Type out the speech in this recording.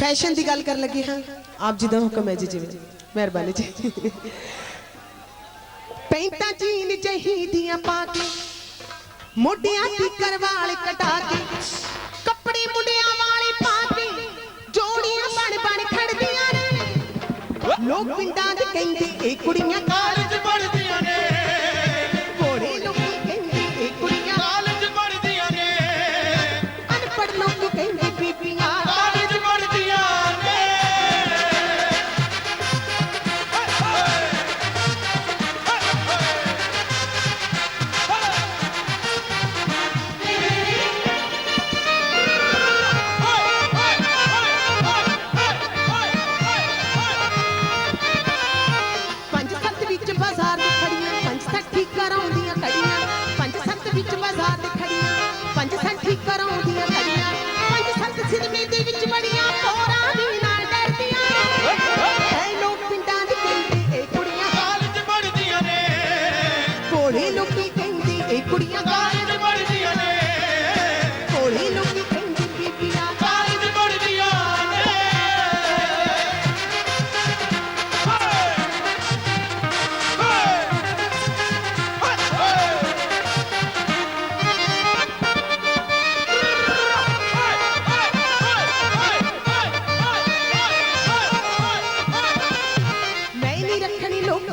Fashion ਦੀ ਗੱਲ ਕਰਨ ਲੱਗੇ ਹਾਂ। ਆਪ ਜੀ ਦਾ ਹੁਕਮ ਹੈ ਜੀ ਜਿਵੇਂ। ਮਿਹਰਬਾਨੀ ਜੀ। ਪੈਂਟਾਂ ਜੀਨ ਚਾਹੀਦੀਆਂ ਪਾ ਕੇ, ਮੋਢਿਆਂ ਦੀ ਕਰਵਾਲ ਕਟਾ ਕੇ, ਕੱਪੜੇ ਮੁੰਡਿਆਂ ਵਾਲੇ ਪਾ ਕੇ, ਜੋੜੀਆਂ ਬਣ ਬਣ ਖੜਦੀਆਂ ਨੇ। ਲੋਕ ਪਿੰਡਾਂ ਦੇ ਕਹਿੰਦੇ, ਇਹ ਕੁੜੀਆਂ ਕਾਲਜ ਵੀ ਕੁੜੀਆਂ ਕਾਲਜ ਪੜਦੀਆਂ ਨੇ। ਕੋਲੀ ਲੁਕੀ ਕਹਿੰਦੀ ਬੀਬੀਆਂ ਕਾਲਜ ਪੜਦੀਆਂ ਨੇ। ਮੈਂ ਨਹੀਂ ਰੱਖਣੀ ਲੋਕ